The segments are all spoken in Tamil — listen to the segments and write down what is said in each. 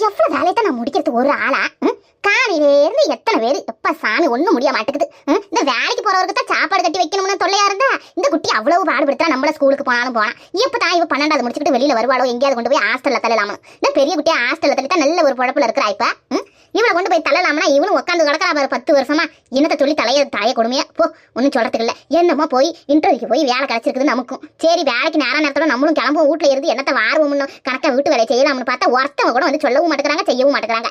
எவ்வளவு வேலையை தான் நான் முடிக்கிறது ஒரு ஆளா? ம்? இருந்து எத்தனை பேர்? எப்ப சாமி ஒண்ணும் முடிய மாட்டேங்குது. இந்த வேலைக்கு போறவருக்கு தான் சாப்பாடு கட்டி வைக்கணும்னு தொல்லையா இருந்தா இந்த குட்டி அவ்வளவு பாடுபடுத்தா நம்மள ஸ்கூலுக்கு போனாலும் போனா. எப்பதான் இவ பன்னெண்டாவது முடிச்சுட்டு வெளியில வருவாளோ எங்கேயாவது கொண்டு போய் ஹாஸ்டல்ல தள்ளலாமா இந்த பெரிய குட்டியா ஹாஸ்டல்ல தள்ளி நல்ல ஒரு குழப்பல இருக்கிறா இப்ப. இவளை கொண்டு போய் தள்ளலாம்னா இவனும் உட்காந்து கிடக்கிறா பாரு பத்து வருஷமா. என்னத்தை சொல்லி தலைய தலைய கொடுமையா? போ ஒன்றும் சொல்றதுக்கு இல்ல. என்னமோ போய் இன்டர்வியூக்கு போய் வேலை கிடைச்சிருக்குது நமக்கும். சரி வேலைக்கு நேரம் நேரத்தோட நம்மளும் கிளம்பும் வீட்டில் இருந்து என்னத்தை வாருவோம்னு. கணக்கா வீட்டு வேலையை செய்யலாம்னு பார்த்தா ஒருத்தவங்க கூட வந்து சொல்லவும் மாட்டேங்கிறாங்க செய்யவும் மாட்டேங்கிறாங்க.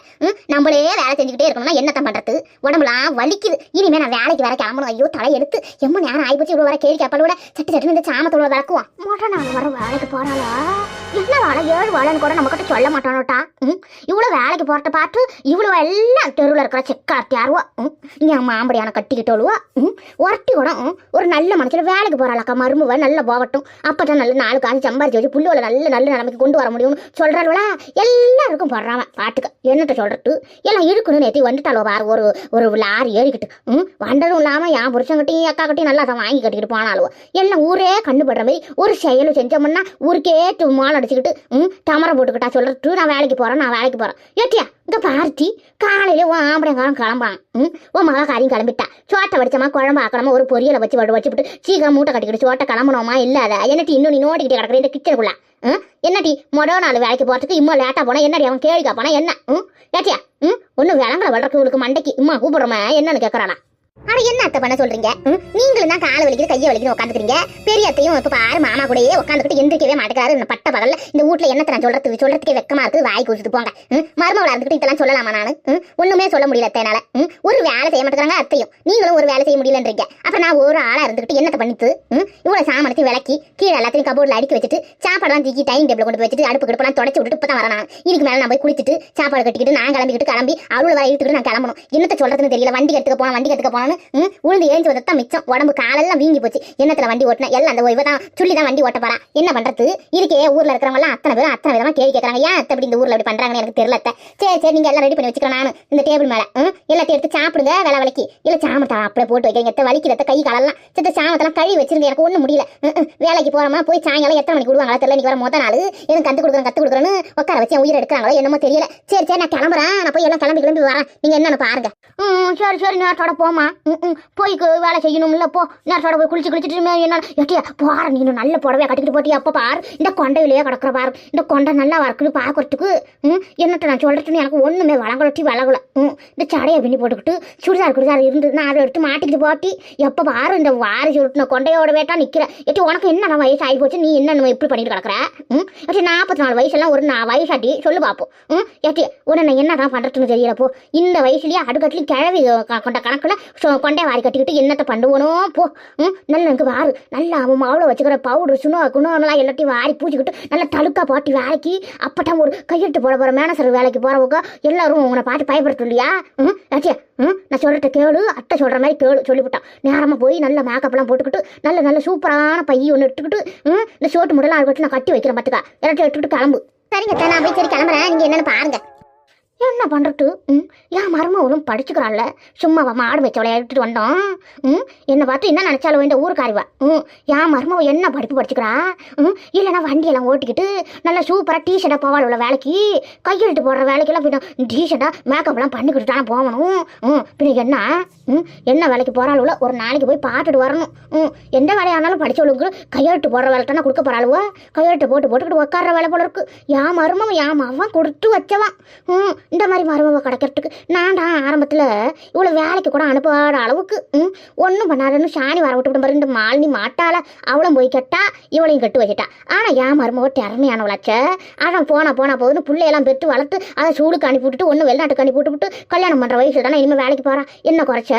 நம்மளே வேலை செஞ்சுக்கிட்டே இருக்கணும்னா என்னத்த பண்றது? உடம்புலாம் வலிக்குது. இனிமே நான் வேலைக்கு வேற கிளம்பணும். ஐயோ தலை எடுத்து எம்ம நேரம் ஆயிப்போச்சு. இவ்வளவு வர கேள்வி விட சட்டு சட்டுன்னு இந்த சாமத்தோட விளக்குவோம் மொட்டை நான் வர வேலைக்கு போகிறாளா என்ன வேலை ஏழு வேலைன்னு கூட நம்ம கிட்ட சொல்ல மாட்டானோட்டா? ம்? இவ்வளவு வேலைக்கு போகிறத பார்த்து இவ்வளவு எல்லாம் தெருவில் இருக்கிற செக்காத்தியாருவா ம்? இங்க மாம்படியான கட்டிக்கிட்டோழுவா ம்? ஒரட்டி கூட ஒரு நல்ல மனசில் வேலைக்கு போறாளாக்கா மருமவ நல்லா போகட்டும். அப்பதான் நல்ல நாலு காசு சம்பாரிச்சு வச்சு புள்ளுவல நல்ல நல்ல நிலைமைக்கு கொண்டு வர முடியும்னு சொல்றாளுவலா எல்லாருக்கும் போடுறாம பாட்டுக்க என்னட்ட சொல்றது? எல்லாம் இருக்குன்னு நேத்தி வந்துட்டாளோ பாரு. ஒரு ஒரு லாரி ஏறிக்கிட்டு ம் வந்ததும் இல்லாம என் புருஷங்கிட்டையும் அக்கா கிட்டையும் நல்லா அதை வாங்கி கட்டிக்கிட்டு போனாலோ எல்லாம் ஊரே கண்டுபடுற மாதிரி ஒரு செயலும் செஞ்சோம்னா ஊருக்கே மால் அடிச்சுக்கிட்டு ம் தமரை போட்டுக்கிட்டா சொல்றது நான் வேலைக்கு போறேன் நான் வேலைக்கு போறேன். ஏட்டியா இந்த பார்த்தி காலையில உன் ஆம்பளைங்காரம் கிளம்புறான். ம் உன் மகா காரியம் கிளம்பிட்டா. சோட்டை வடிச்சமா குழம்பு ஆக்கணுமா ஒரு பொரியலை வச்சு வடு சீக்கிரம் மூட்டை கட்டிக்கிட்டு சோட்டை கிளம்பணுமா இல்லாத? என்னட்டு இன்னும் நீ நோட்டிக்கிட்டே கிடக்குற இந்த கிச்சனுக்குள்ள என்னடி? மொதல் நாள் வேலைக்கு போறதுக்கு இம்மா லேட்டா போனா என்னடி? அவன் கேள்வி கேட்பானா என்ன? ம்? ஏட்டியா ம்? ஒன்றும் விளங்கல வளர்க்கு இவளுக்கு மண்டைக்கு இம்மா கூப்பிடுறோமே என்னன்னு கேட்கறானா ஆனா என்ன அத்தை பண்ண சொல்றீங்க? நீங்களும் தான் காலை வலிக்குது கையை வலிக்குது உட்காந்துக்கிறீங்க. பெரிய அத்தையும் இப்ப பாரு மாமா கூடயே உட்காந்துக்கிட்டு எந்திரிக்கவே மாட்டேங்கிறாரு. இந்த பட்ட பகல்ல இந்த வீட்ல என்ன நான் சொல்றது? சொல்றதுக்கே வெக்கமா இருக்கு. வாய் குடிச்சிட்டு போங்க. ம்? மருமகளை இதெல்லாம் சொல்லலாமா நானு? ஒண்ணுமே சொல்ல முடியல அத்தைனால ஒரு வேலை செய்ய மாட்டேங்கிறாங்க அத்தையும். நீங்களும் ஒரு வேலை செய்ய முடியலன்றீங்க. அப்ப நான் ஒரு ஆளா இருந்துகிட்டு என்னத்த பண்ணிட்டு இவ்வளவு சாமானத்தையும் விளக்கி கீழே எல்லாத்தையும் கபோர்ட்ல அடுக்கி வச்சுட்டு சாப்பாடுலாம் தூக்கி டைனிங் டேபிள் கொண்டு வச்சுட்டு அடுப்பு கிடப்பெல்லாம் தொடச்சி விட்டுட்டு இப்பதான் வரேன் நான். இதுக்கு மேல நான் போய் குளிச்சுட்டு சாப்பாடு கட்டிக்கிட்டு நான் கிளம்பிக்கிட்டு கிளம்பி அவ்வளவு வர இழுத்துக்கிட்டு நான் கிளம்பணும். என்னத்த சொல்றதுன்னு தெரியல. வண்டி எடுத்துக்க போனோம் வண்டி எடுத்துக்க போனான்னு உழுந்து ஏஞ்சி வந்ததான் மிச்சம். உடம்பு காலெல்லாம் வீங்கி போச்சு. என்னத்துல வண்டி ஓட்டினா? எல்லாம் அந்த ஓய்வு தான். சொல்லி தான் வண்டி ஓட்ட போறா என்ன பண்றது? இதுக்கே ஊர்ல இருக்கிறவங்க எல்லாம் அத்தனை பேரும் அத்தனை விதமா கேள்வி கேட்கறாங்க ஏன் அப்படி இந்த ஊர்ல அப்படி பண்றாங்கன்னு எனக்கு தெரியல சரி சரி நீங்க எல்லாம் ரெடி பண்ணி வச்சுக்கிறேன் நான். இந்த டேபிள் மேல எல்லாத்தையும் எடுத்து சாப்பிடுங்க வேலை வலிக்கு. இல்ல சாமத்தை அப்படியே போட்டு வைக்கிறீங்க. எத்த வலிக்கிறத கை காலெல்லாம். சித்த சாமத்தெல்லாம் கழுவி வச்சிருங்க. எனக்கு ஒண்ணும் முடியல. வேலைக்கு போறோமா? போய் சாயங்காலம் எத்தனை மணிக்கு விடுவாங்களா? தெரியல. இன்னைக்கு வர மொத்த நாள். எனக்கு கத்து கொடுக்குறேன் கத்து கொடுக்குறேன்னு உட்கார வச்சு உயிரை எடுக்கிறாங்களோ என்னமோ தெரியல. சரி சரி நான் கிளம்புறேன். நான் போய் எல்லாம் கிளம்பி கிளம்பி வரேன். நீங்க என்னன்னு பாருங்க. ம் சரி சரி நேரத்தோட போமா ம் போய் வேலை செய்யணும்ல போ. நேரத்தோட போய் குளிச்சு குளிச்சுட்டு என்ன எட்டியா போற நீ நல்ல புடவையா கட்டிக்கிட்டு போட்டியா? அப்போ பாரு இந்த கொண்டையிலேயே கிடக்குற பாரு. இந்த கொண்டை நல்லா வறக்குது பார்க்கறதுக்கு ம். என்னட்ட நான் சொல்றதுன்னு எனக்கு ஒண்ணுமே வளங்கலட்டி வளகல ம். இந்த சடையை பின்னி போட்டுக்கிட்டு சுடிதார் குடிதார் இருந்ததுன்னா அதை எடுத்து மாட்டிக்கிட்டு போட்டி. எப்போ பாரு இந்த வாரி சுருட்டின கொண்டையோட வேட்டா நிக்கிற. எட்டி உனக்கு என்ன வயசு ஆகி போச்சு? நீ என்ன இப்படி பண்ணிட்டு கிடக்குற? ம். எட்டி நாற்பத்தி நாலு வயசெல்லாம் ஒரு நான் வயசாட்டி சொல்லு பார்ப்போம் ம். எட்டி உடனே என்ன தான் பண்ணுறதுன்னு தெரியல போ. இந்த வயசுலயே அடுக்கட்டுலையும் கிழவி க- கொண்ட கணக்கில் கொண்டே வாரி கட்டிக்கிட்டு என்னத்தை பண்ணுவனோ? போ. ம் நல்ல எனக்கு வாரு. நல்லா அவன் மாவுளை வச்சுக்கிற பவுடர் சுனோ குணம்லாம் எல்லாத்தையும் வாரி பூச்சிக்கிட்டு நல்லா தழுக்கா போட்டி வேலைக்கு. அப்பட்டம் ஒரு கையெழுத்து போட போகிற மேனசர் வேலைக்கு போகிறவங்க எல்லாரும் உங்களை பார்த்து பயப்படுறது இல்லையா? ம் ஆச்சியா ம் நான் சொல்கிறத கேளு. அத்தை சொல்கிற மாதிரி கேளு சொல்லிவிட்டான். நேரமாக போய் நல்ல மேக்கப்லாம் போட்டுக்கிட்டு நல்ல நல்ல சூப்பரான பைய ஒன்று எடுத்துக்கிட்டு ம் இந்த ஷோட்டு முடலாம் இருக்கட்டும் நான் கட்டி வைக்கிறேன் பார்த்துக்கா எல்லாத்தையும் எடுத்துக்கிட்டு கிளம்பு. சரிங்க அத்தை, நான் போய் சரி கிளம்புறேன். நீங்கள் என்னென்னு பாருங்க. என்ன பண்ணுறது ம் என் மருமகளும் படிச்சுக்கிறாள்ல. சும்மா அவ மாடு வச்ச விளையாடிட்டு வந்தோம். ம் என்னை பார்த்து என்ன நினச்சாலும் இந்த ஊருக்காரிவா. ம் என் மருமவ என்ன படிப்பு படிச்சுக்கிறா? ம் இல்லைன்னா வண்டியெல்லாம் ஓட்டிக்கிட்டு நல்லா சூப்பராக டிஷர்ட்டாக போவாள் உள்ள வேலைக்கு. கையெழுத்து போடுற வேலைக்கெல்லாம் பின்ன டீஷர்ட்டாக மேக்கப்லாம் பண்ணிக்கிட்டு தானே போகணும். ம் பின்ன என்ன? ம் என்ன வேலைக்கு போகிறாளுவோ ஒரு நாளைக்கு போய் பார்த்துட்டு வரணும். ம் எந்த வேலையானாலும் படித்தவளுக்கு கையெழுத்து போடுற வேலை கொடுக்க போகிறாளுவா கையெழுத்து போட்டு போட்டுக்கிட்டு உட்கார்ற வேலை போல இருக்கு. என் மருமவன் என் அவன் கொடுத்து வச்சவான். ம் இந்த மாதிரி மருமவ கிடைக்கிறதுக்கு நான் தான் ஆரம்பத்தில் இவ்வளோ வேலைக்கு கூட அனுப்பாத அளவுக்கு ம் ஒன்றும் பண்ணாதுன்னு சாணி வர விட்டு பாரு. இந்த மாலினி மாட்டால அவளும் போய் கெட்டா இவளையும் கட்டு வச்சுட்டா ஆனால் என் மருமக திறமையானவளாச்ச. அதான் போனா போனா போகுதுன்னு பிள்ளையெல்லாம் பெற்று வளர்த்து அதை சூடுக்கு அனுப்பி விட்டுட்டு ஒன்று வெளிநாட்டுக்கு அனுப்பி விட்டுவிட்டு கல்யாணம் பண்ணுற வயசுல தானே இனிமேல் வேலைக்கு போகிறான் என்ன குறைச்ச?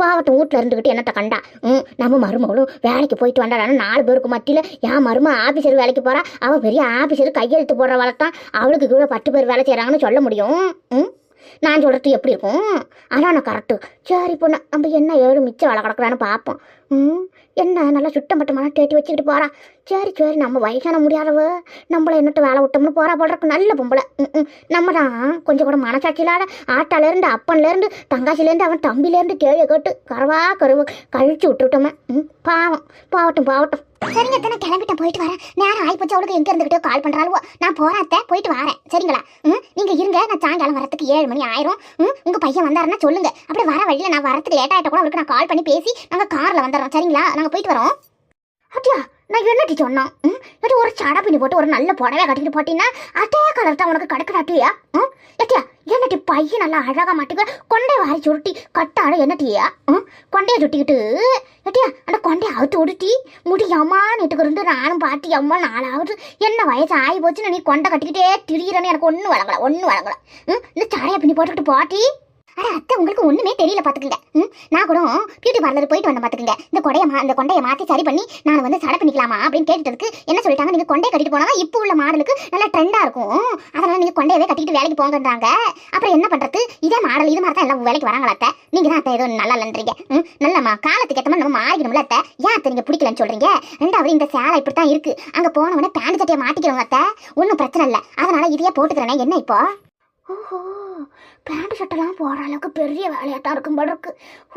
பாவத்தை வீட்டில் இருந்துக்கிட்டு என்னத்தை கண்டா? ம் நம்ம மருமகளும் வேலைக்கு போயிட்டு வந்தாடான்னு நாலு பேருக்கு மத்தியில் என் மரும ஆஃபீஸர் வேலைக்கு போகிறா அவள் பெரிய ஆஃபீஸர் கையெழுத்து போடுற வளர்த்தான் அவளுக்கு கூட பத்து பேர் வேலை செய்கிறாங்கன்னு சொல்ல முடியும்? ம் நான் சொல்கிறது எப்படி இருக்கும்? அதான் நான் கரெக்டு சரி பொண்ணு நம்ம என்ன ஏழு மிச்சம் வேலை கிடக்குறான்னு பார்ப்போம். ம் என்ன நல்லா சுத்தம் பட்டமான தேட்டி வச்சுக்கிட்டு போகிறான் சரி சரி நம்ம வயசான முடியாதவ நம்மள என்னட்டு வேலை விட்டோம்னு போகிறா போடுறக்கு நல்ல பொம்பளை. ம், நம்ம தான் கொஞ்சம் கூட மனசாட்சியிலாத ஆட்டாலேருந்து அப்பன்லேருந்து தங்காசிலேருந்து அவன் தம்பிலேருந்து கேள்வி கேட்டு கருவா கருவ கழிச்சு விட்டுவிட்டோமே ம் பாவம் பாவட்டும் பாவட்டும். சரிங்க தானே கிளம்பிட்டேன் போயிட்டு வரேன். நேரம் ஆகி போச்சு அவளுக்கு எங்கே இருந்துகிட்டோ கால் பண்ணுறாளுவோ நான் போறேன் போயிட்டு வரேன். சரிங்களா? ம் நீங்கள் இருங்க நான் சாயங்காலம் வரத்துக்கு ஏழு மணி ஆயிரும். ம் உங்கள் பையன் வந்தாருன்னா சொல்லுங்க. அப்படியே வர வழியில் நான் வரத்துக்கு லேட் கூட அவருக்கு நான் கால் பண்ணி பேசி நாங்கள் காரில் வந்துடுறோம் சரிங்களா? நாங்கள் போயிட்டு வரோம். அப்படியா? நான் என்னடி சொன்னோம் ம்? ஏடி ஒரு சடை பின்னி போட்டு ஒரு நல்ல புடவை கட்டிட்டு போட்டீங்கன்னா அதே கலர் தான் உனக்கு கிடைக்கிறாட்டியா ம்? ஏட்டியா என்னட்டி பையன் நல்லா அழகாக மாட்டுக்க கொண்டை வாரி சுருட்டி கட்டாட என்னட்டியா ம்? கொண்டையை சுட்டிக்கிட்டு ஏட்டியா அந்த கொண்டையை அவுத்து விடுட்டி முடியாமா நீட்டுக்கு இருந்து நானும் பாட்டி அம்மா நாலாவது என்ன வயசு ஆகி போச்சுன்னு நீ கொண்டை கட்டிக்கிட்டே திரியிறேன்னு எனக்கு ஒன்றும் வழங்கலை ஒன்றும் வழங்கலை. ம்? இந்த சடையை பின்னி போட்டுக்கிட்டு பாட்டி அட அத்தை உங்களுக்கு ஒண்ணுமே தெரியல பாத்துக்கங்க. ம் நான் கூட பியூட்டி பார்லர் போயிட்டு வந்தேன் பாத்துக்கங்க. இந்த கொடைய மா இந்த கொண்டையை மாத்தி சரி பண்ணி நான் வந்து சடை பண்ணிக்கலாமா அப்படின்னு கேட்டுட்டதுக்கு என்ன சொல்லிட்டாங்க நீங்க கொண்டையை கட்டிட்டு போனா இப்போ உள்ள மாடலுக்கு நல்லா ட்ரெண்டா இருக்கும். அதனால நீங்க கொண்டையவே கட்டிட்டு வேலைக்கு போங்கன்றாங்க. அப்புறம் என்ன பண்றது? இதே மாடல் இது மாதிரி தான் எல்லாம் வேலைக்கு வராங்களா அத்தை? நீங்க தான் அத்தை ஏதோ நல்லா இல்லைன்றீங்க. ம் நல்லம்மா காலத்துக்கு ஏற்ற மாதிரி நம்ம மாறிக்கணும்ல அத்தை? ஏன் அத்தை நீங்க பிடிக்கலன்னு சொல்றீங்க? ரெண்டாவது இந்த சேலை இப்படி தான் இருக்கு. அங்க போனவொடனே பேண்ட் சட்டையை மாட்டிக்கிறவங்க அத்தை. ஒன்றும் பிரச்சனை இல்லை. அதனால இதையே போட்டுக்கிறேனே. என்ன இப்போ? ஓஹோ. பேண்ட் ஷர்ட்டெல்லாம் போடுற அளவுக்கு பெரிய வேலையாக தான் இருக்கும் போல இருக்கு.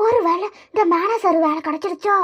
ஒரு வேலை இந்த மேனேஜர் வேலை கிடச்சிருச்சோ?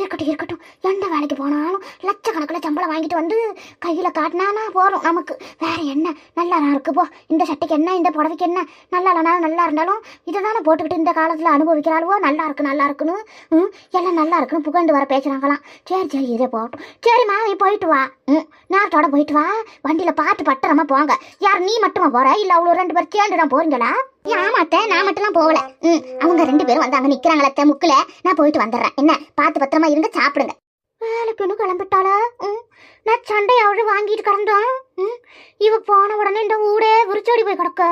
இருக்கட்டும் இருக்கட்டும். எந்த வேலைக்கு போனாலும் லட்சக்கணக்கில் சம்பளம் வாங்கிட்டு வந்து கையில் காட்டினானா போகிறோம் நமக்கு. வேற என்ன? நல்லா தான் இருக்கு போ. இந்த சட்டைக்கு என்ன? இந்த புடவைக்கு என்ன? நல்லா இல்லைனாலும் நல்லா இருந்தாலும் இதை தானே போட்டுக்கிட்டு இந்த காலத்தில் அனுபவிக்கிறாளுவோ? நல்லா இருக்கு நல்லா இருக்குன்னு ம் எல்லாம் நல்லா இருக்குன்னு புகழ்ந்து வர பேசுகிறாங்களாம் சரி சரி இதே போகட்டும் சரி மாமி போயிட்டு வா. ம் நேரத்தோட போயிட்டு வா. வண்டியில் பார்த்து பத்திரமா போங்க. யார் நீ மட்டுமா போகிற இல்லை அவ்வளோ ரெண்டு பேர் சேர்ந்து தான் போறீங்களா? ஆமாத்த நான் மட்டும்லாம் போகல. ம் அவங்க ரெண்டு பேரும் வந்து அங்க நிக்கிறாங்களே முக்குல. நான் போயிட்டு வந்துடுறேன். என்ன பார்த்து பத்திரமா இருங்க சாப்பிடுங்க. வேலைக்குன்னு கிளம்பிட்டாளா? ம் நான் சண்டை அவಳು வாங்கிட்டு கிடந்தோம். ம் இவ போன உடனே இந்த ஊடே விரிச்சோடி போய் கிடக்க.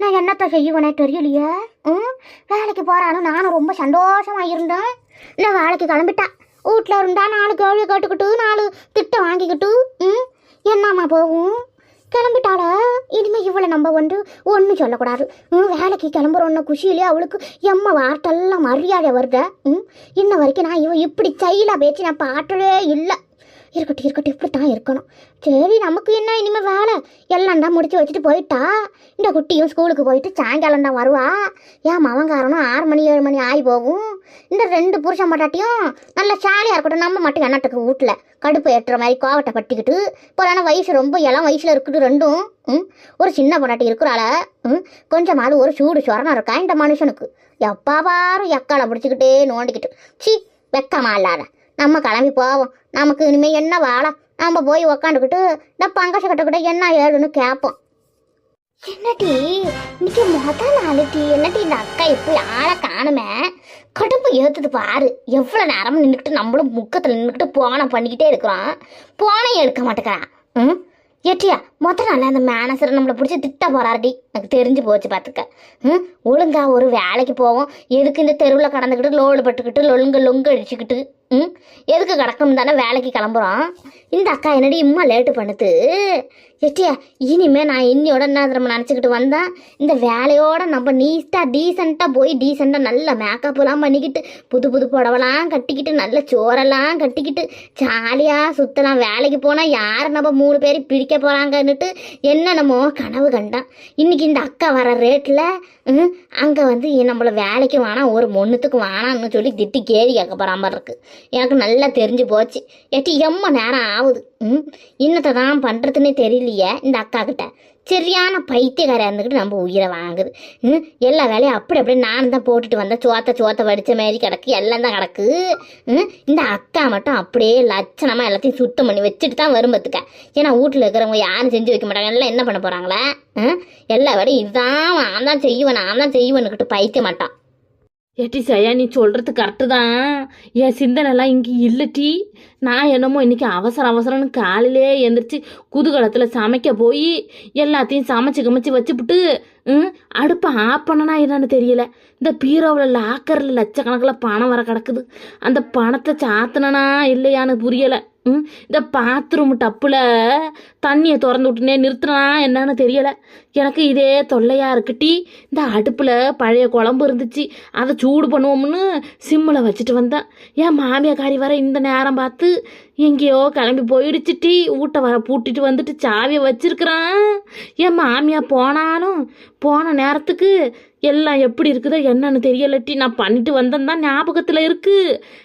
நான் என்னத்த செய்வனே தெரியலையே. ம் வேலைக்கு போறாலும் நானும் ரொம்ப சந்தோஷமா இருந்தேன். நான் வேலைக்கு கிளம்பிட்டேன் வீட்டில் இருந்தா நாலு கேள்வி கேட்டுக்கிட்டு நாலு திட்டம் வாங்கிக்கிட்டு ம் என்னம்மா போகும்? கிளம்பிட்டாளா? இனிமே இவளை நம்ம வந்து ஒன்றும் சொல்லக்கூடாது. ம் வேலைக்கு கிளம்புறோன்ன குஷியிலே அவளுக்கு எம்ம வார்த்தெல்லாம் மரியாதை வருத? ம் இன்ன வரைக்கும் நான் இவ இப்படி சைலாக பேச்சு நான் பாட்டலே இல்லை. இருக்கட்டும் இருக்கட்டும் இப்படி தான் இருக்கணும். சரி நமக்கு என்ன? இனிமேல் வேலை. எல்லாம் தான் முடிச்சு வச்சுட்டு போயிட்டா. இந்த குட்டியும் ஸ்கூலுக்கு போயிட்டு சாயங்காலம் தான் வருவா. ஏன் மவங்காரனும் ஆறு மணி ஏழு மணி ஆகி போகும். இந்த ரெண்டு புருஷன் மட்டாட்டியும் நல்ல ஜாலியாக இருக்கட்டும். நம்ம மட்டும் என்னத்துக்கு வீட்டில் கடுப்பு ஏற்றுற மாதிரி கோவட்டை பட்டிக்கிட்டு இப்போ வயசு ரொம்ப இளம் வயசில் இருக்குது ரெண்டும். ம் ஒரு சின்ன பொண்டாட்டி இருக்கிறாள ம் கொஞ்சமாவது ஒரு சூடு சொரணம் இருக்கா இந்த மனுஷனுக்கு? எப்பா பாரு எக்காலை பிடிச்சிக்கிட்டே நோண்டிக்கிட்டு. சி வெக்கமா இல்லாத. நம்ம கிளம்பி போவோம். நமக்கு இனிமேல் என்ன வேலை நம்ம போய் உக்காந்துக்கிட்டு இந்த பங்கச கட்டக்கிட்ட என்ன ஏழுன்னு கேட்போம். என்னடி? இன்னைக்கு மொத நாள் டீ என்னடி இந்த அக்கா இப்படி ஆளை காணுமே? கடுப்பு ஏற்றுது பாரு. எவ்வளோ நேரம் நின்றுக்கிட்டு நம்மளும் முக்கத்தில் நின்றுக்கிட்டு போனை பண்ணிக்கிட்டே இருக்கிறோம். போனையும் எடுக்க மாட்டேங்கிறான். ம்? ஏட்டியா மொத்த நாள் அந்த மேனேஜர் நம்மளை பிடிச்சி திட்ட போறாருடி. எனக்கு தெரிஞ்சு போச்சு பார்த்துக்க ம்? ஒழுங்கா ஒரு வேலைக்கு போவோம். எதுக்கு இந்த தெருவில் கடந்துக்கிட்டு லோடு பட்டுக்கிட்டு லொழுங்கு லொங்கு அடிச்சுக்கிட்டு. ம் எதுக்கு கிடக்கும் தானே வேலைக்கு கிளம்புறோம். இந்த அக்கா என்னடி இம்மா லேட்டு பண்ணுது? எட்டியா இனிமே நான் இன்னியோட என்ன நம்ம நினச்சிக்கிட்டு வந்தேன் இந்த வேலையோட நம்ம நீட்டாக டீசெண்டாக போய் டீசெண்டாக நல்ல மேக்கப்லாம் பண்ணிக்கிட்டு புது புது புடவெல்லாம் கட்டிக்கிட்டு நல்ல சோறெல்லாம் கட்டிக்கிட்டு ஜாலியாக சுற்றலாம் வேலைக்கு போனால் யார் நம்ம மூணு பேர் பிடிக்க போகிறாங்கன்னுட்டு என்னென்னமோ கனவு கண்டான். இன்றைக்கி இந்த அக்கா வர ரேட்டில் அங்கே வந்து நம்மளை வேலைக்கு வேணாம் ஒரு மொன்னுத்துக்கு வேணாம்னு சொல்லி திட்டி கேள்வி கேட்க போகிற மாதிரி இருக்கு. எனக்கு நல்லா தெரிஞ்சு போச்சு. எட்டி எம்ம நேரம் ஆகுது. ம் இன்னத்தை தான் பண்ணுறதுன்னே தெரியலையே இந்த அக்கா கிட்ட சரியான பைத்தியக்கார இருந்துக்கிட்டு நம்ம உயிரை வாங்குது. ம் எல்லா வேலையும் அப்படி அப்படியே நானும் தான் போட்டுட்டு வந்தேன் சோத்த சோத்த வடித்த மாதிரி கிடக்கு எல்லாம் தான் கிடக்கு. ம் இந்த அக்கா மட்டும் அப்படியே லட்சணமாக எல்லாத்தையும் சுத்தம் பண்ணி வச்சுட்டு தான் வரும்பத்துக்க ஏன்னா வீட்டில் இருக்கிறவங்க யாரும் செஞ்சு வைக்க மாட்டாங்க எல்லாம் என்ன பண்ண போகிறாங்களே ம் எல்லா வேலையும் இதுதான் நான் தான் செய்வேன் நான் தான் செய்வேன்னுக்கிட்டு பைத்திய மாட்டான் ஏட்டி சையா நீ சொல்கிறது கரெக்டு தான். என் சிந்தனைலாம் இங்கே இல்லைட்டி நான் என்னமோ இன்றைக்கி அவசர அவசரம்னு காலையிலே எந்திரிச்சு குதூகலத்தில் சமைக்க போய் எல்லாத்தையும் சமைச்சு கமைச்சு வச்சுப்புட்டு ம் அடுப்பை ஆஃப் பண்ணனா என்னன்னு தெரியல. இந்த பீரோவில் லாக்கரில் லட்சக்கணக்கில் பணம் வர கிடக்குது. அந்த பணத்தை சாத்தினா இல்லையான்னு புரியலை. இந்த பாத்ரூம் டப்பில் தண்ணியை திறந்து விட்டுனே நிறுத்தினா என்னன்னு தெரியலை. எனக்கு இதே தொல்லையாக இருக்குட்டி இந்த அடுப்பில் பழைய குழம்பு இருந்துச்சு அதை சூடு பண்ணுவோம்னு சிம்மில் வச்சுட்டு வந்தேன். என் மாமியாக்காரி வர இந்த நேரம் பார்த்து எங்கேயோ கிளம்பி போயிடுச்சுட்டி வீட்டை வர பூட்டிட்டு வந்துட்டு சாவியை வச்சிருக்கிறான். என் மாமியா போனாலும் போன நேரத்துக்கு எல்லாம் எப்படி இருக்குதோ என்னன்னு தெரியலட்டி நான் பண்ணிட்டு வந்தேன் தான் ஞாபகத்தில் இருக்கு.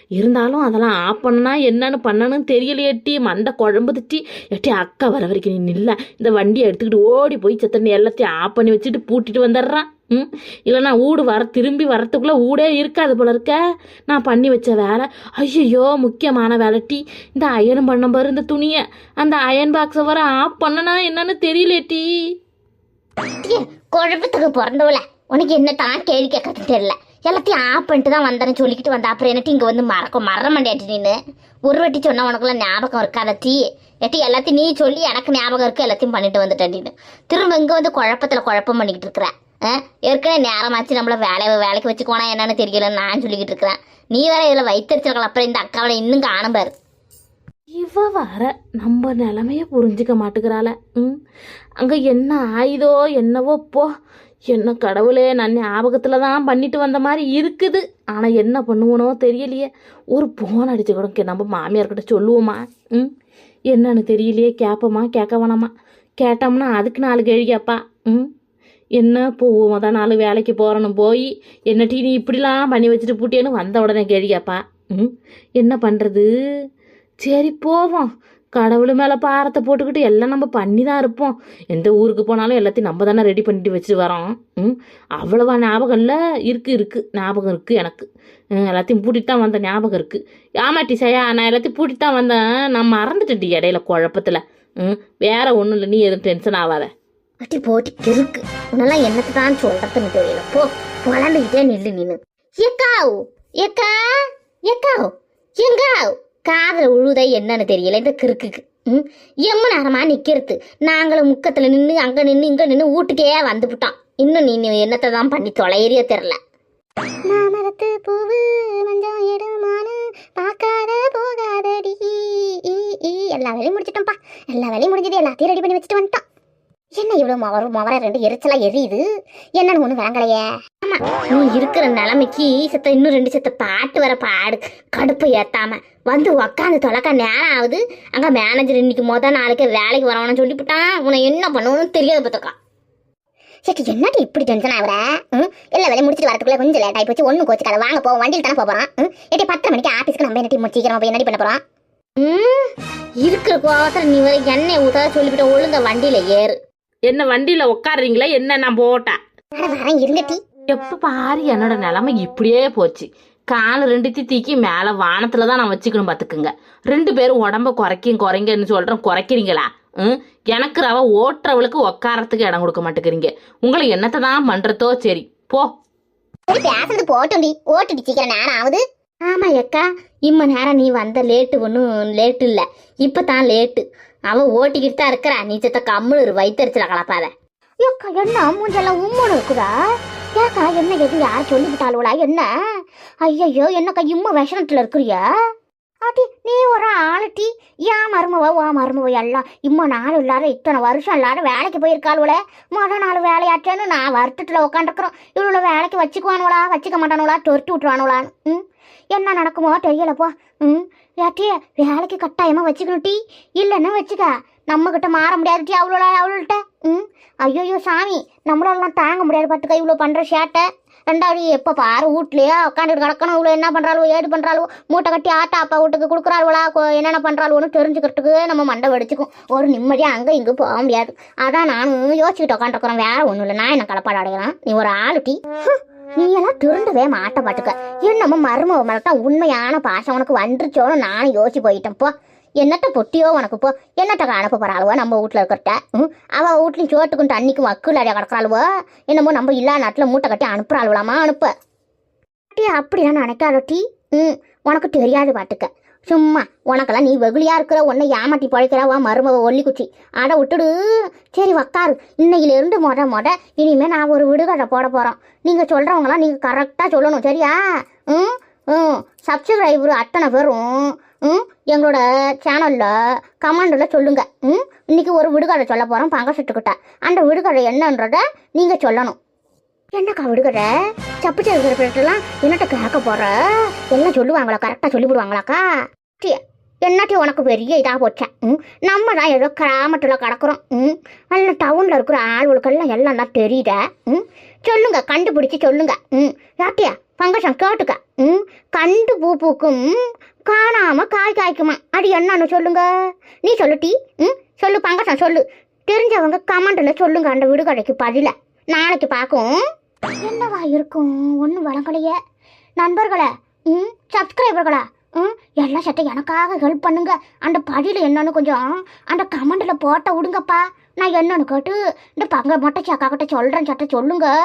இருந்தாலும் அதெல்லாம் ஆஃப் பண்ணனா என்னன்னு பண்ணணும்னு தெரியலையட்டி மண்டை குழம்புதுட்டி. எட்டி அக்கா வர வரைக்கும் நீ நில்ல. இந்த வண்டியை எடுத்துக்கிட்டு ஓடி போய் செத்தண்ணி எல்லாத்தையும் ஆஃப் பண்ணி வச்சுட்டு பூட்டிட்டு வந்துடுறான் ம்? இல்லைனா ஊடு வர திரும்பி வரத்துக்குள்ளே ஊடே இருக்காது போல இருக்க. நான் பண்ணி வச்ச வேலை. ஐயோ முக்கியமான வேலை டீ இந்த அயன் பண்ண பாரு இந்த துணியை. அந்த அயன் பாக்ஸை வர ஆஃப் பண்ணனா என்னன்னு தெரியல டீ ஏ, குழப்பத்துக்கு உனக்கு என்னத்தான் தான் கேள்வி கேட்கறது தெரியல. எல்லாத்தையும் ஆஃப் பண்ணிட்டு தான் வந்தேன்னு சொல்லிக்கிட்டு வந்த. அப்புறம் என்னட்டு இங்கே வந்து மறக்க மற மாட்டேட்டு நீனு? ஒரு வாட்டி சொன்னால் உனக்குலாம் ஞாபகம் இருக்காத தீ எட்டி எல்லாத்தையும் நீ சொல்லி எனக்கு ஞாபகம் இருக்கு எல்லாத்தையும் பண்ணிட்டு வந்துட்டேன் நீனு திரும்ப இங்கே வந்து குழப்பத்தில் குழப்பம் பண்ணிக்கிட்டு இருக்கிற. ஏற்கனவே நேரமாச்சு நம்மள வேலை வேலைக்கு வச்சுக்கோனா என்னன்னு தெரியலன்னு நான் சொல்லிக்கிட்டு இருக்கிறேன். நீ வேற இதில் வைத்தறிச்சிருக்கலாம் அப்புறம் இந்த அக்காவை இன்னும் காணும்பாரு இவ வர நம்ம நிலமைய புரிஞ்சுக்க மாட்டுக்கிறாள. ம்? அங்கே என்ன ஆயுதோ என்னவோ போ. என்ன கடவுளே நான் ஞாபகத்தில் தான் பண்ணிட்டு வந்த மாதிரி இருக்குது. ஆனால் என்ன பண்ணுவனோ தெரியலையே. ஒரு போன் அடிச்சு கூட நம்ம மாமியார்கிட்ட சொல்லுவோமா? ம்? என்னன்னு தெரியலையே கேட்போமா கேட்க வேணாமா கேட்டோம்னா அதுக்கு நாலு கேள்வி ம்? என்ன போவோம் தான் நாலு வேலைக்கு போகிறணும் போய் என்ன டீ நீ இப்படிலாம் பண்ணி வச்சுட்டு பூட்டியேன்னு வந்த உடனே கேள்வி ம்? என்ன பண்ணுறது சரி போவோம். கடவுள் மேலே பாரத்தை போட்டுக்கிட்டு எல்லாம் நம்ம பண்ணி தான் இருப்போம். எந்த ஊருக்கு போனாலும் எல்லாத்தையும் நம்ம தானே ரெடி பண்ணிட்டு வச்சுட்டு வரோம். ம்? அவ்வளவா ஞாபகம் இல்லை? இருக்குது இருக்குது ஞாபகம் இருக்குது எனக்கு. எல்லாத்தையும் பூட்டிட்டு தான் வந்த ஞாபகம் இருக்குது ஆமாட்டி சையா நான் எல்லாத்தையும் பூட்டிட்டு தான் வந்தேன். நான் மறந்துட்டேன்டி இடையில குழப்பத்தில். ம் வேற ஒன்றும் இல்லை. நீ எதுவும் டென்ஷன் ஆகாத அட்டி போட்டி இருக்கு உன்னெல்லாம் என்னத்தை தான் சொல்றதுன்னு தெரியல. போ புலம்பிக்கிட்டே நில்லு நின்னு எக்காவ் எக்கா எக்காவ் எங்காவ் காதில் உழுத என்னன்னு தெரியல இந்த கிறுக்குக்கு. ம்? எம்ம நேரமாக நிற்கிறது நாங்களும் முக்கத்தில் நின்று அங்கே நின்று இங்கே நின்று வீட்டுக்கே வந்துவிட்டோம் இன்னும் நீ நீ என்னத்தை தான் பண்ணி தொலையறிய தெரில மாமரத்து பூவு மஞ்சள் எடுமானு பார்க்காத போகாதடி. எல்லா வேலையும் முடிச்சிட்டோம்ப்பா. எல்லா வேலையும் முடிஞ்சது எல்லாத்தையும் ரெடி பண்ணி வச்சுட்டு வந்துட்டோம். என்ன இவ்வளவு மொவர மொவர ரெண்டு எரிச்சலா எரியுது? என்னன்னு ஒண்ணு விளங்கலையே. ஆமா நீ இருக்கிற நிலைமைக்கு செத்த இன்னும் ரெண்டு செத்த பாட்டு வர பாடு. கடுப்பை ஏத்தாம. வந்து உக்காந்து தொலைக்க நேரம் ஆகுது. அங்க மேனேஜர் இன்னைக்கு முத நாளைக்கு வேலைக்கு வரணும்னு சொல்லிவிட்டான் உன்னை என்ன பண்ணணும்னு தெரியாது பார்த்துக்கா. சரி என்னடி இப்படி டென்ஷன் ஆகுற? ம்? எல்லா வேலையும் முடிச்சுட்டு வரதுக்குள்ளே கொஞ்சம் லேட் ஆகி போச்சு. ஒன்றும் கோச்சுக்காத. வாங்க போவோம் வண்டியில் தானே போகிறோம் ம்? எட்டி பத்தரை மணிக்கு ஆஃபீஸ்க்கு நம்ம என்ன சீக்கிரமா போய் என்னடி பண்ண போகிறோம் ம்? இருக்கிற கோவத்தில் நீ வரை எண்ணெய் ஊற்றாத சொல்லிவிட்டு ஒழுங்க வண்டியில் ஏறு. என்ன வண்டியில் உட்காடுறீங்களா என்ன நான் போட்டேன்? இருங்கட்டி. எப்போ பாரு என்னோட நிலைமை இப்படியே போச்சு. கால் ரெண்டுத்தையும் தூக்கி மேலே வானத்தில் தான் நான் வச்சுக்கணும் பார்த்துக்குங்க ரெண்டு பேரும் உடம்ப குறைக்கும் குறைங்கன்னு சொல்கிறேன் குறைக்கிறீங்களா? ம்? எனக்கு ரவ ஓட்டுறவளுக்கு உக்காரத்துக்கு இடம் கொடுக்க மாட்டேங்கிறீங்க. உங்களை என்னத்தை தான் பண்ணுறதோ சரி. போ. பேசுறது போட்டுண்டி. ஓட்டுடி சீக்கிரம் நேரம் ஆகுது. ஆமா அக்கா. இம்ம நேரம் நீ வந்த லேட்டு ஒன்றும் லேட்டு இல்லை. இப்போ தான் லேட்டு அவன் ஓட்டிக்கிட்டு தான் இருக்கிறா. நீ செத்த ஒரு வயிற்றுல கலப்பாத. ஏக்கா என்ன? மூஞ்செல்லாம் உம்மனு இருக்குதா? ஏக்கா என்ன எது? யார் சொல்லிவிட்டாளுவளா என்ன? ஐயையோ என்னக்கா இம்ம விஷனத்தில் இருக்கிறியா? ஆட்டி நீ ஒரு ஆளுட்டி ஏன் மருமவ ஓ மருமவ எல்லாம் இம்மா நாள் இல்லாத இத்தனை வருஷம் இல்லாத வேலைக்கு போயிருக்காளுவல மொதல் நாள் வேலையாச்சேன்னு நான் வருத்தத்தில் உட்காந்துருக்குறோம் இவ்வளோ வேலைக்கு வச்சுக்குவானுவளா வச்சுக்க மாட்டானுவளா தொறுத்து விட்டுருவானுவலான்னு ம்? என்ன நடக்குமோ தெரியலப்போ. ம்? ஏட்டி வேலைக்கு கட்டாயமாக வச்சுக்கணும் டீ? இல்லைன்னா வச்சுக்க. நம்மக்கிட்ட மாற முடியாது டீ அவ்வளோ அவ்வளோட்ட ம்? ஐயோயோ சாமி. நம்மளாலாம் தாங்க முடியாது பார்த்துக்க. இவ்வளோ பண்ணுற ஷேட்டை. ரெண்டாவது எப்போ பாரு வீட்லையே உட்காந்துட்டு கிடக்கணும். இவ்வளோ என்ன பண்ணுறாளோ ஏது பண்ணுறாளோ மூட்டை கட்டி ஆட்டா அப்பா வீட்டுக்கு கொடுக்குறாளுவளா என்னென்ன பண்ணுறாளோன்னு தெரிஞ்சுக்கிறதுக்கு நம்ம மண்டை வெடிச்சுக்கும். ஒரு நிம்மதியாக அங்கே இங்கே போக முடியாது. அதான் நானும் யோசிச்சுக்கிட்டு உட்காந்துருக்குறேன் வேற ஒன்றும் இல்லை. நான் என்ன கலப்பாடு அடைகிறேன் நீ ஒரு ஆளு டீ. நீ எல்லாம் திருண்டவே மாட்ட பாட்டுக்க என்னமோ மருமக மேலட்டா உண்மையான பாசம் உனக்கு வந்துருச்சோன்னு நானும் யோசிச்சு போயிட்டேன் போ. என்னத்த பொட்டியோ உனக்கு போ. என்னத்த அனுப்ப போறாளுவோ நம்ம வீட்டில் இருக்கிறட்ட? ம்? அவள் வீட்லையும் சோட்டுக்கும் தண்ணிக்கும் வக்குல அடைய கிடக்குறாளுவோ? என்னமோ நம்ம இல்லாத நாட்டில் மூட்டை கட்டி அனுப்புறாளுவலாமா அனுப்ப. டீ அப்படிலாம் நினைக்காத டீ. ம் உனக்கு தெரியாது பாட்டுக்க சும்மா. உனக்கெல்லாம் நீ வெகுளியா இருக்கிற உன்னை ஏமாட்டி பழைக்கிறவா மருமவ ஒல்லி குச்சி அதை விட்டுடு. சரி உக்காரு இன்னையிலிருந்து மொட மொட இனிமே நான் ஒரு விடுகதை போட போகிறோம் நீங்க சொல்கிறவங்களாம் நீங்க கரெக்டா சொல்லணும் சரியா? ம்? ம். சப்ஸ்கிரைபர் அத்தனை பேரும் ம்? எங்களோட சேனலில் கமெண்டில் சொல்லுங்கள் ம்? இன்றைக்கி ஒரு விடுகதை சொல்ல போகிறோம் பங்கசத்துக்கிட்ட அந்த விடுகதை என்னன்றதை நீங்கள் சொல்லணும். என்னக்கா விடுகதை சப்பு சேர்க்கிறப்பெல்லாம் என்னட்ட கேட்க போற? எல்லாம் சொல்லுவாங்களா? கரெக்டாக சொல்லிவிடுவாங்களாக்கா? டீ என்னட்டி உனக்கு பெரிய இதாக போச்சேன். ம் நம்ம தான் ஏதோ கிராமத்தில் கிடக்குறோம். ம் எல்லாம் டவுனில் இருக்கிற ஆளுகளுக்கெல்லாம் எல்லாம் தான் தெரியுத? ம் சொல்லுங்க கண்டுபிடிச்சி சொல்லுங்க. ம் யாட்டியா பங்கசம் கேட்டுக்க. ம் கண்டு பூ பூக்கும். காணாம காய் காய்க்குமா? அது என்னன்னு சொல்லுங்க. நீ சொல்லு டீ. ம் சொல்லு பங்கசம் சொல்லு. தெரிஞ்சவங்க கமெண்டில் சொல்லுங்க அந்த விடுகடைக்கு பதில. நாளைக்கு பார்க்கும் என்னவா இருக்கும்? ஒன்றும் வழங்கலையே. நண்பர்களே ம் சப்ஸ்கிரைபர்களா ம் எல்லாம் சட்டை எனக்காக ஹெல்ப் பண்ணுங்க. அந்த படியில் என்னன்னு கொஞ்சம் அந்த கமெண்டில் போட்ட விடுங்கப்பா. நான் என்னன்னு கேட்டு இந்த பங்க மொட்டை சாக்கா கிட்ட சட்டை சொல்லுங்கள்